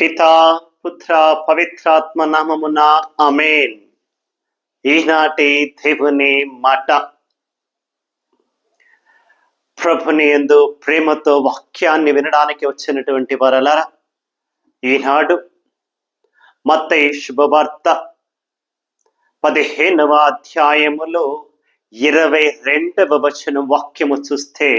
పితా పుత్ర పవిత్రాత్మ నామమున అమేన్ ఈనాటి దేవుని మాట. ప్రభుని ఎందు ప్రేమతో వాక్యాన్ని వినడానికి వచ్చినటువంటి వారలారా ఈనాడు మత్తయి శుభవార్త పదిహేనవ అధ్యాయములో ఇరవై రెండవ వచనం వాక్యము చూస్తే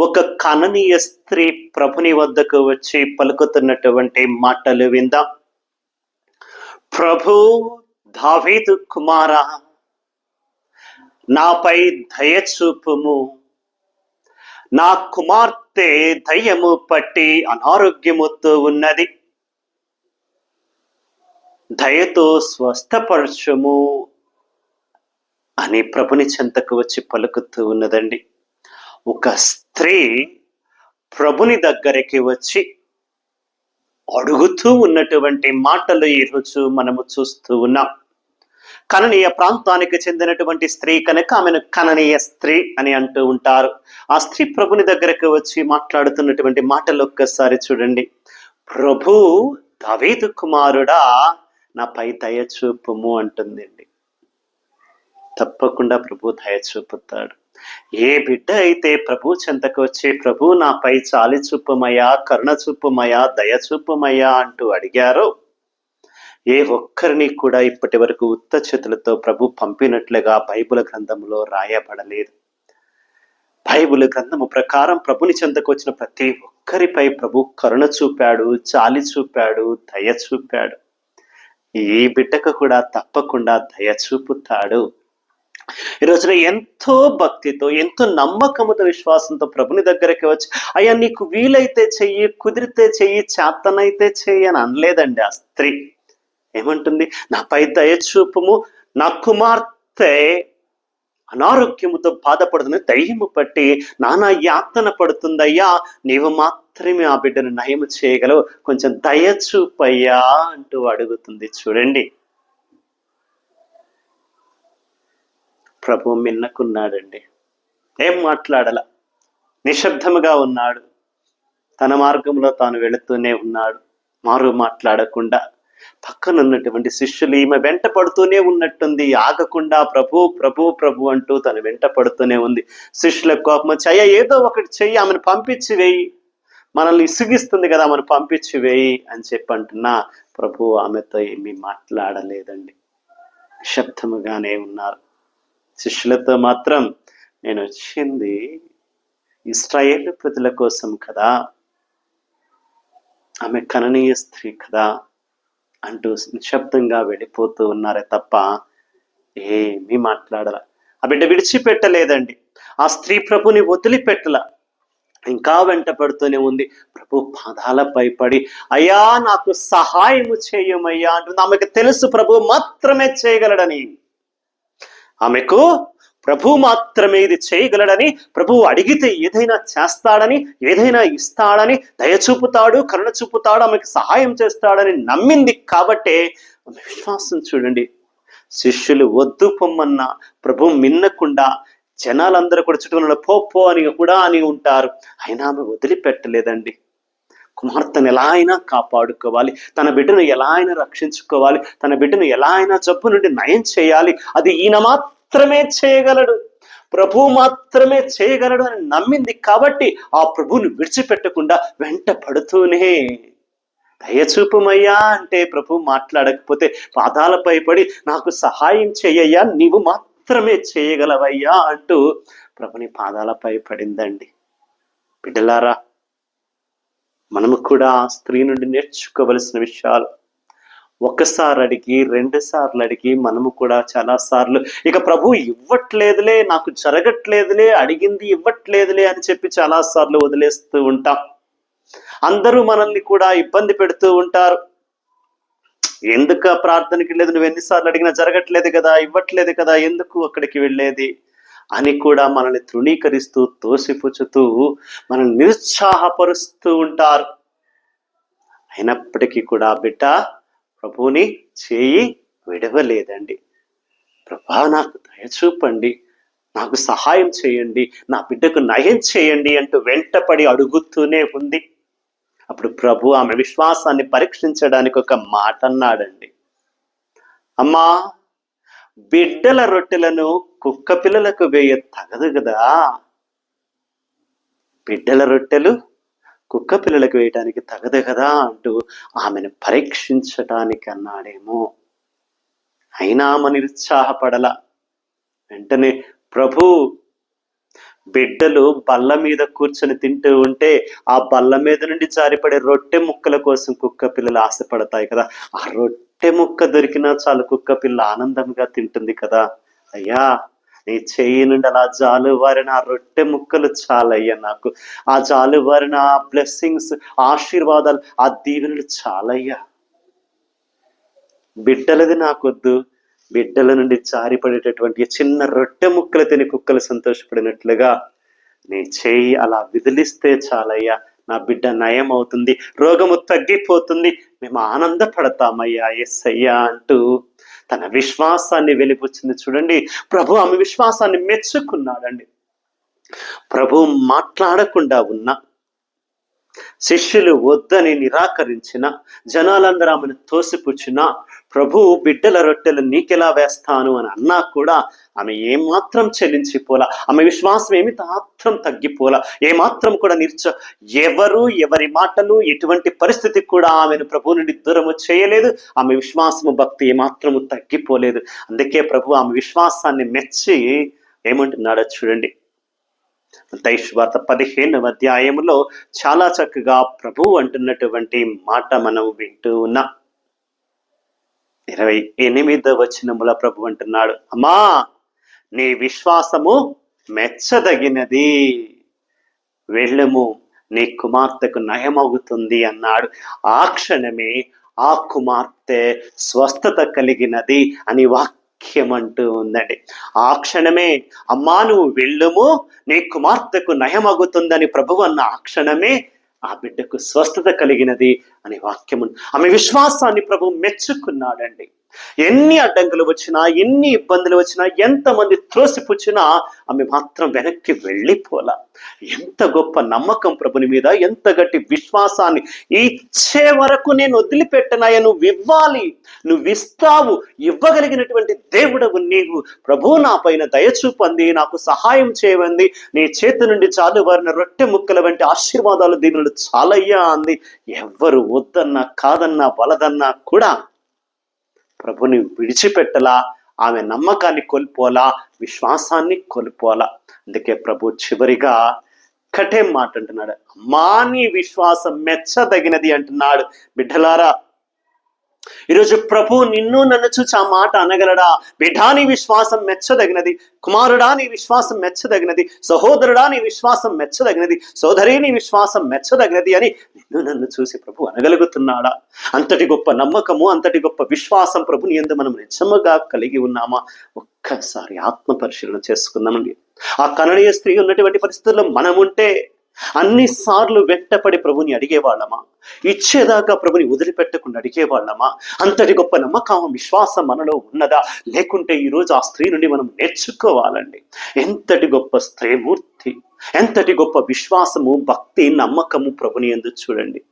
ఒక కననీయ స్త్రీ ప్రభుని వద్దకు వచ్చి పలుకుతున్నటువంటి మాటలు విందాం. ప్రభు దావీదు కుమార నాపై దయ చూపుము. నా కుమార్తె దయ్యము పట్టి అనారోగ్యముతో ఉన్నది. దయతో స్వస్థపరచుము అని ప్రభుని చెంతకు వచ్చి పలుకుతూ ఉన్నదండి. ఒక స్త్రీ ప్రభుని దగ్గరికి వచ్చి అడుగుతూ ఉన్నటువంటి మాటలు ఈరోజు మనము చూస్తూ ఉన్నాం. కననీయ ప్రాంతానికి చెందినటువంటి స్త్రీ కనుక ఆమెను కననీయ స్త్రీ అని అంటూ ఉంటారు. ఆ స్త్రీ ప్రభుని దగ్గరకు వచ్చి మాట్లాడుతున్నటువంటి మాటలు ఒక్కసారి చూడండి. ప్రభు దవీదు కుమారుడా నాపై దయ చూపుము అంటుందండి. తప్పకుండా ప్రభు దయ చూపుతాడు. ఏ బిడ్డ అయితే ప్రభు చెంతకు వచ్చి ప్రభు నాపై చాలి చూపుమయ్యా కరుణ చూపుమయ్యా దయ చూపుమయ్యా అంటూ అడిగారో ఏ ఒక్కరిని కూడా ఇప్పటి వరకు ఉత్త చేతులతో ప్రభు పంపినట్లుగా బైబుల్ గ్రంథంలో రాయబడలేదు. బైబుల్ గ్రంథము ప్రకారం ప్రభుని చెంతకు వచ్చిన ప్రతి ఒక్కరిపై ప్రభు కరుణ చూపాడు చాలి చూపాడు దయ చూపాడు. ఈ బిడ్డకు కూడా తప్పకుండా దయ చూపుతాడు. ఈ రోజున ఎంతో భక్తితో ఎంతో నమ్మకముతో విశ్వాసంతో ప్రభుని దగ్గరికి వచ్చి అయ్యా నీకు వీలైతే చెయ్యి కుదిరితే చెయ్యి చేతనైతే చెయ్యి అని అనలేదండి ఆ స్త్రీ. ఏమంటుంది? నాపై దయచూపము నా కుమార్తె అనారోగ్యముతో బాధపడుతుంది దయ్యము పట్టి నానా యాతన పడుతుందయ్యా నీవు మాత్రమే ఆ బిడ్డను నయము చేయగలవు కొంచెం దయచూపయ్యా అంటూ అడుగుతుంది. చూడండి ప్రభు మిన్నకున్నాడండి. ఏం మాట్లాడల? నిశ్శబ్దముగా ఉన్నాడు. తన మార్గంలో తాను వెళుతూనే ఉన్నాడు. మారు మాట్లాడకుండా పక్కనున్నటువంటి శిష్యులు ఈమె వెంట పడుతూనే ఉన్నట్టుంది. ఆగకుండా ప్రభు ప్రభు ప్రభు అంటూ తను వెంట పడుతూనే ఉంది. శిష్యుల కోపం చెయ్య ఏదో ఒకటి చెయ్యి ఆమెను పంపించి వేయి. మనల్ని ఇసుగిస్తుంది కదా ఆమెను పంపించి వేయి అని చెప్పి అంటున్నా ప్రభు. ఆమెతో ఏమీ మాట్లాడలేదండి. నిశ్శబ్దముగానే ఉన్నారు. శిష్యులతో మాత్రం నేను వచ్చింది ఇస్రాయేల్ ప్రజల కోసం కదా. ఆమె కననీయ స్త్రీ కదా అంటూ నిశ్శబ్దంగా వెళ్ళిపోతూ ఉన్నారే తప్ప ఏమీ మాట్లాడరా ఆ బిడ్డ విడిచిపెట్టలేదండి. ఆ స్త్రీ ప్రభుని వదిలిపెట్టల. ఇంకా వెంట పడుతూనే ఉంది. ప్రభు పాదాలపై పడి అయ్యా నాకు సహాయము చేయమయ్యా అంటుంది. ఆమెకు తెలుసు ప్రభు మాత్రమే చేయగలడని. ఆమెకు ప్రభు మాత్రమే ఇది చేయగలడని ప్రభువు అడిగితే ఏదైనా చేస్తాడని ఏదైనా ఇస్తాడని దయ చూపుతాడు కరుణ చూపుతాడు ఆమెకు సహాయం చేస్తాడని నమ్మింది కాబట్టే ఆమె విశ్వాసం చూడండి. శిష్యులు వద్దు పొమ్మన్న ప్రభు మిన్నకుండా జనాలందరూ కూడా చుట్టూ పో పో అని కూడా అని ఉంటారు. అయినా ఆమె వదిలిపెట్టలేదండి. కుమార్తెను ఎలా అయినా కాపాడుకోవాలి. తన బిడ్డను ఎలా అయినా రక్షించుకోవాలి. తన బిడ్డను ఎలా అయినా జబ్బు నుండి నయం చేయాలి. అది ఈయన మాత్రమే చేయగలడు. ప్రభు మాత్రమే చేయగలడు అని నమ్మింది కాబట్టి ఆ ప్రభువుని విడిచిపెట్టకుండా వెంట పడుతూనే దయచూపమయ్యా అంటే ప్రభు మాట్లాడకపోతే పాదాలపై పడి నాకు సహాయం చేయయ్యా నీవు మాత్రమే చేయగలవయ్యా అంటూ ప్రభుని పాదాలపై పడిందండి. బిడ్డలారా మనము కూడా స్త్రీ నుండి నేర్చుకోవలసిన విషయాలు. ఒకసారి అడిగి రెండు సార్లు అడిగి మనము కూడా చాలా సార్లు ఇక ప్రభు ఇవ్వట్లేదులే నాకు జరగట్లేదులే అడిగింది ఇవ్వట్లేదులే అని చెప్పి చాలా సార్లు వదిలేస్తూ ఉంటాం. అందరూ మనల్ని కూడా ఇబ్బంది పెడుతూ ఉంటారు. ఎందుకు ప్రార్థనకి లేదు నువ్వు ఎన్నిసార్లు అడిగినా జరగట్లేదు కదా ఇవ్వట్లేదు కదా ఎందుకు అక్కడికి వెళ్ళేది? అని కూడా మనల్ని తృణీకరిస్తూ తోసిపుచ్చుతూ మనం నిరుత్సాహపరుస్తూ ఉంటారు. అయినప్పటికీ కూడా బిడ్డ ప్రభువుని చేయి విడవలేదండి. ప్రభా నాకు దయచూపండి నాకు సహాయం చేయండి. నా బిడ్డకు నయం చేయండి అంటూ వెంటపడి అడుగుతూనే ఉంది. అప్పుడు ప్రభు ఆమె విశ్వాసాన్ని పరీక్షించడానికి ఒక మాట అన్నాడండి అమ్మా బిడ్డల రొట్టెలను కుక్క పిల్లలకు వేయ తగదు కదా. బిడ్డల రొట్టెలు కుక్క పిల్లలకు వేయటానికి తగదు కదా అంటూ ఆమెను పరీక్షించటానికి అన్నాడేమో అయినా ఆమె నిరుత్సాహపడల. వెంటనే ప్రభు బిడ్డలు బల్ల మీద కూర్చొని తింటూ ఉంటే ఆ బల్ల మీద నుండి జారిపడే రొట్టె ముక్కల కోసం కుక్క పిల్లలు ఆశపడతాయి కదా. ఆ రొట్టె ముక్క దొరికినా చాలు కుక్క పిల్ల ఆనందంగా తింటుంది కదా. అయ్యా నీ చేయి నుండి అలా జాలువారిన ఆ రొట్టె ముక్కలు చాలయ్యా నాకు. ఆ జాలువారిన ఆ బ్లెస్సింగ్స్ ఆశీర్వాదాలు ఆ దీవెనలు చాలయ్యా. బిడ్డలది నాకొద్దు. బిడ్డల నుండి జారిపడేటటువంటి చిన్న రొట్టె ముక్కలు తిని కుక్కలు సంతోషపడినట్లుగా నీ చేయి అలా విదిలిస్తే చాలయ్యా. నా బిడ్డ నయం అవుతుంది రోగము తగ్గిపోతుంది. మేము ఆనందపడతామయ్యా ఎస్ అయ్యా అంటూ తన విశ్వాసాన్ని వెలిపుచ్చింది చూడండి ప్రభు ఆమె విశ్వాసాన్ని మెచ్చుకున్నాడండి. ప్రభు మాట్లాడకుండా ఉన్న శిష్యులు వద్దని నిరాకరించిన జనాలందరూ ఆమెను తోసిపుచ్చిన ప్రభు బిడ్డల రొట్టెలు నీకెలా వేస్తాను? అని అన్నా కూడా ఆమె ఏమాత్రం చెల్లించిపోలా ఆమె విశ్వాసం ఏమి మాత్రం తగ్గిపోలా ఏమాత్రం కూడా నిర్చ ఎవరు ఎవరి మాటలు ఎటువంటి పరిస్థితి కూడా ఆమెను ప్రభు నుండి దూరము చేయలేదు. ఆమె విశ్వాసము భక్తి ఏమాత్రము తగ్గిపోలేదు. అందుకే ప్రభు ఆమె విశ్వాసాన్ని మెచ్చి ఏమంటున్నాడో చూడండి. దైశ్వార్త పదిహేనవ అధ్యాయంలో చాలా చక్కగా ప్రభు అంటున్నటువంటి మాట మనం వింటూ ఉన్నాం. ఇరవై ఎనిమిదవ వచనముల ప్రభు అంటున్నాడు అమ్మా నీ విశ్వాసము మెచ్చదగినది. వెళ్ళము నీ కుమార్తెకు నయమవుతుంది అన్నాడు. ఆ క్షణమే ఆ కుమార్తె స్వస్థత కలిగినది అని వాక్యం అంటూ ఉందండి. ఆ క్షణమే అమ్మా నువ్వు వెళ్ళుము నీ కుమార్తెకు నయమగుతుందని ప్రభు అన్న ఆ క్షణమే ఆ బిడ్డకు స్వస్థత కలిగినది అనే వాక్యము ఆమె విశ్వాసాన్ని ప్రభు మెచ్చుకున్నాడండి. ఎన్ని అడ్డంకులు వచ్చినా ఎన్ని ఇబ్బందులు వచ్చినా ఎంతమంది త్రోసిపుచ్చినా ఆమె మాత్రం వెనక్కి వెళ్ళిపోలా. ఎంత గొప్ప నమ్మకం ప్రభుని మీద ఎంత గట్టి విశ్వాసాన్ని ఇచ్చే వరకు నేను వదిలిపెట్టనాయ నువ్వు ఇవ్వాలి. నువ్వు ఇస్తావు ఇవ్వగలిగినటువంటి దేవుడవు నీవు. ప్రభు నా పైన దయచూపంది నాకు సహాయం చేయవంది నీ చేతి నుండి చాలు వారిన రొట్టె ముక్కల వంటి ఆశీర్వాదాలు దీనులు చాలయ్యా అంది. ఎవ్వరు వద్దన్నా కాదన్నా వలదన్నా కూడా ప్రభుని విడిచిపెట్టలా ఆమె నమ్మకాన్ని కోల్పోలా విశ్వాసాన్ని కోల్పోలా అందుకే ప్రభు చివరిగా కటే మాట అంటున్నాడు అమ్మా నీ విశ్వాసం మెచ్చదగినది అంటున్నాడు. బిడ్డలారా ఈరోజు ప్రభు నిన్ను నన్ను చూసి ఆ మాట అనగలడా? బిడ్డా నీ విశ్వాసం మెచ్చదగినది. కుమారుడా నీ విశ్వాసం మెచ్చదగినది. సహోదరుడా నీ విశ్వాసం మెచ్చదగినది. సోదరి నీ విశ్వాసం మెచ్చదగినది అని నిన్ను నన్ను చూసి ప్రభు అనగలుగుతున్నాడా? అంతటి గొప్ప నమ్మకము అంతటి గొప్ప విశ్వాసం ప్రభుని ఎందు మనం నిజముగా కలిగి ఉన్నామా? ఒక్కసారి ఆత్మ పరిశీలన చేసుకుందామండి. ఆ కన్నడీయ స్త్రీ ఉన్నటువంటి పరిస్థితుల్లో మనం అన్నిసార్లు అన్ని సార్లు వెంటపడి ప్రభుని అడిగేవాళ్ళమా? ఇచ్చేదాకా ప్రభుని వదిలిపెట్టకుండా అడిగేవాళ్ళమా? అంతటి గొప్ప నమ్మకం విశ్వాసం మనలో ఉన్నదా? లేకుంటే ఈరోజు ఆ స్త్రీ నుండి మనం నేర్చుకోవాలండి. ఎంతటి గొప్ప స్త్రీమూర్తి ఎంతటి గొప్ప విశ్వాసము భక్తి నమ్మకము ప్రభుని ఎందు చూడండి.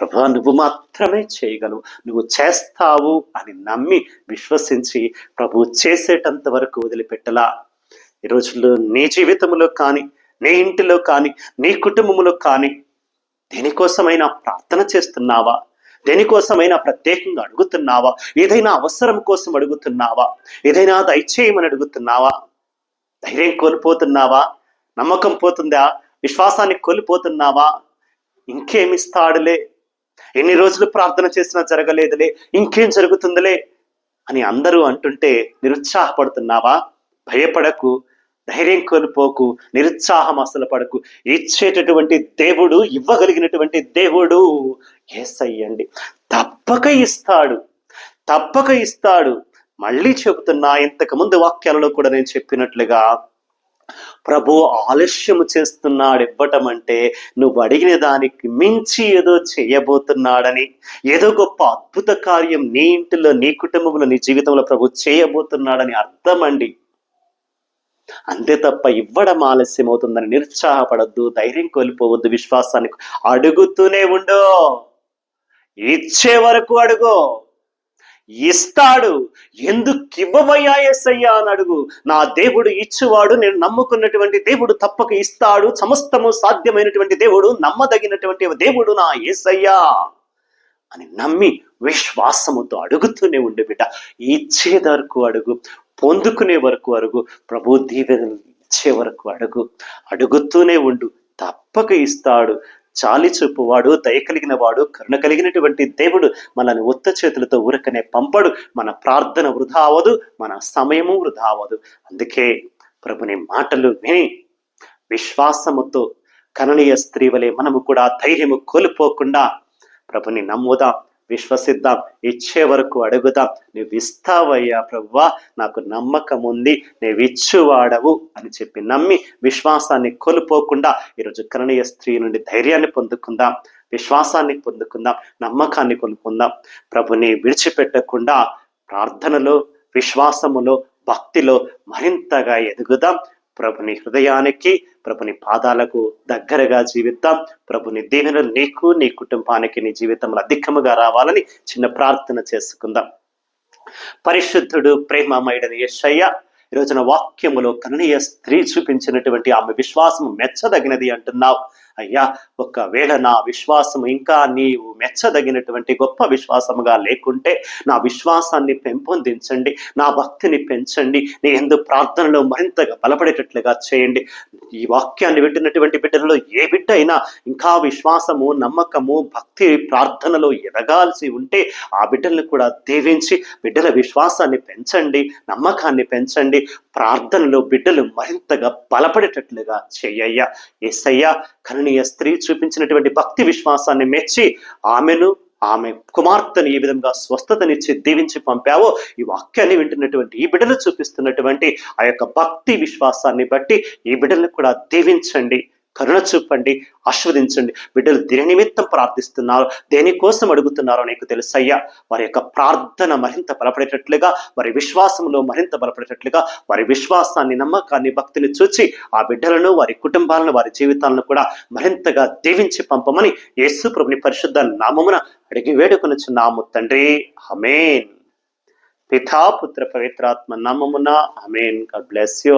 ప్రభా నువ్వు మాత్రమే చేయగలవు. నువ్వు చేస్తావు అని నమ్మి విశ్వసించి ప్రభు చేసేటంత వరకు వదిలిపెట్టలా. ఈ రోజుల్లో నీ జీవితంలో కానీ నీ ఇంటిలో కానీ నీ కుటుంబంలో కానీ దేనికోసమైనా ప్రార్థన చేస్తున్నావా? దేనికోసమైనా ప్రత్యేకంగా అడుగుతున్నావా? ఏదైనా అవసరం కోసం అడుగుతున్నావా? ఏదైనా దయచేయమని అడుగుతున్నావా? ధైర్యం కోల్పోతున్నావా? నమ్మకం పోతుందా? విశ్వాసాన్ని కోల్పోతున్నావా? ఇంకేమిస్తాడులే? ఎన్ని రోజులు ప్రార్థన చేసినా జరగలేదులే? ఇంకేం జరుగుతుందిలే? అని అందరూ అంటుంటే నిరుత్సాహపడుతున్నావా? భయపడకు. ధైర్యం కోల్పోకు నిరుత్సాహం అసలు పడకు. ఇచ్చేటటువంటి దేవుడు ఇవ్వగలిగినటువంటి దేవుడు ఏసయ్యండి తప్పక ఇస్తాడు. తప్పక ఇస్తాడు. మళ్ళీ చెబుతున్నా ఇంతకు ముందు వాక్యాలలో కూడా నేను చెప్పినట్లుగా ప్రభు ఆలస్యము చేస్తున్నాడు ఇవ్వటం అంటే నువ్వు అడిగిన దానికి మించి ఏదో చేయబోతున్నాడని ఏదో గొప్ప అద్భుత కార్యం నీ ఇంటిలో నీ కుటుంబంలో నీ జీవితంలో ప్రభు చేయబోతున్నాడని అర్థం అండి. అంతే తప్ప ఇవ్వడం ఆలస్యం అవుతుందని నిరుత్సాహపడద్దు ధైర్యం కోల్పోవద్దు విశ్వాసాన్ని అడుగుతూనే ఉండు. ఇచ్చే వరకు అడుగు. ఇస్తాడు. ఎందుకు ఇవ్వవయ్యా ఎస్సయ్యా అని అడుగు. నా దేవుడు ఇచ్చువాడు నేను నమ్ముకున్నటువంటి దేవుడు తప్పక ఇస్తాడు. సమస్తము సాధ్యమైనటువంటి దేవుడు నమ్మదగినటువంటి దేవుడు నా ఏసయ్యా అని నమ్మి విశ్వాసముతో అడుగుతూనే ఉండు బిడ్డ. ఇచ్చే వరకు అడుగు. పొందుకునే వరకు అడుగు. ప్రభు దీవెనలు ఇచ్చే వరకు అడుగు. అడుగుతూనే ఉండు. తప్పక ఇస్తాడు. చాలి చూపువాడు దయ కలిగిన వాడు కరుణ కలిగినటువంటి దేవుడు మనల్ని ఉత్త చేతులతో ఊరకనే పంపడు. మన ప్రార్థన వృధా అవ్వదు మన సమయము వృధా అవ్వదు. అందుకే ప్రభుని మాటలు విని విశ్వాసముతో కననీయ స్త్రీ వలె మనము కూడా ధైర్యము కోల్పోకుండా ప్రభుని నమ్ముదాం. విశ్వసిద్దాం ఇచ్చే వరకు అడుగుదాం. నువ్వు ఇస్తావయ్యా ప్రవ్వా నాకు నమ్మకం ఉంది నువ్వు ఇచ్చువాడవు అని చెప్పి నమ్మి విశ్వాసాన్ని కోల్పోకుండా ఈరోజు కరణీయ స్త్రీ నుండి ధైర్యాన్ని పొందుకుందాం. విశ్వాసాన్ని పొందుకుందాం నమ్మకాన్ని కొనుక్కుందాం ప్రభుని విడిచిపెట్టకుండా ప్రార్థనలో విశ్వాసములో భక్తిలో మరింతగా ఎదుగుదాం. ప్రభుని హృదయానికి ప్రభుని పాదాలకు దగ్గరగా జీవిద్దాం. ప్రభుని దీవెనలు నీకు నీ కుటుంబానికి నీ జీవితంలో అధికముగా రావాలని చిన్న ప్రార్థన చేసుకుందాం. పరిశుద్ధుడు ప్రేమమయుడని యశయ్య ఈ రోజున వాక్యములో కన్నీయ స్త్రీ చూపించినటువంటి ఆమె విశ్వాసం మెచ్చదగినది అంటున్నావు. అయ్యా ఒకవేళ నా విశ్వాసం ఇంకా నీవు మెచ్చదగినటువంటి గొప్ప విశ్వాసముగా లేకుంటే నా విశ్వాసాన్ని పెంపొందించండి నా భక్తిని పెంచండి నీ ఎందు ప్రార్థనలో మరింతగా బలపడేటట్లుగా చేయండి. ఈ వాక్యాన్ని వింటున్నటువంటి బిడ్డలలో ఏ బిడ్డ అయినా ఇంకా విశ్వాసము నమ్మకము భక్తి ప్రార్థనలో ఎదగాల్సి ఉంటే ఆ బిడ్డలను కూడా దీవించి బిడ్డల విశ్వాసాన్ని పెంచండి నమ్మకాన్ని పెంచండి ప్రార్థనలో బిడ్డలు మరింతగా బలపడేటట్లుగా చెయ్యయ్యా ఎస్సయ్యా కరణీయ స్త్రీ చూపించినటువంటి భక్తి విశ్వాసాన్ని మెచ్చి ఆమెను ఆమె కుమార్తెను ఏ విధంగా స్వస్థతనిచ్చి దీవించి పంపావో ఈ వాక్యాన్ని వింటున్నటువంటి ఈ బిడ్డలు చూపిస్తున్నటువంటి ఆ యొక్క భక్తి విశ్వాసాన్ని బట్టి ఈ బిడ్డలను కూడా దీవించండి. కరుణ చూపండి ఆస్వాదించండి బిడ్డలు దేని నిమిత్తం ప్రార్థిస్తున్నారు. దేనికోసం అడుగుతున్నారో నీకు తెలుసయ్యా? వారి యొక్క ప్రార్థన మరింత బలపడేటట్లుగా వారి విశ్వాసంలో మరింత బలపడేటట్లుగా వారి విశ్వాసాన్ని నమ్మకాన్ని భక్తిని చూచి ఆ బిడ్డలను వారి కుటుంబాలను వారి జీవితాలను కూడా మరింతగా దీవించి పంపమని యేసు ప్రభుని పరిశుద్ధ నామమున అడిగి వేడుకొనుచున్నాము తండ్రి. అమేన్ పితా పుత్ర పవిత్రాత్మ నామమున అమేన్ గాడ్ బ్లెస్ యూ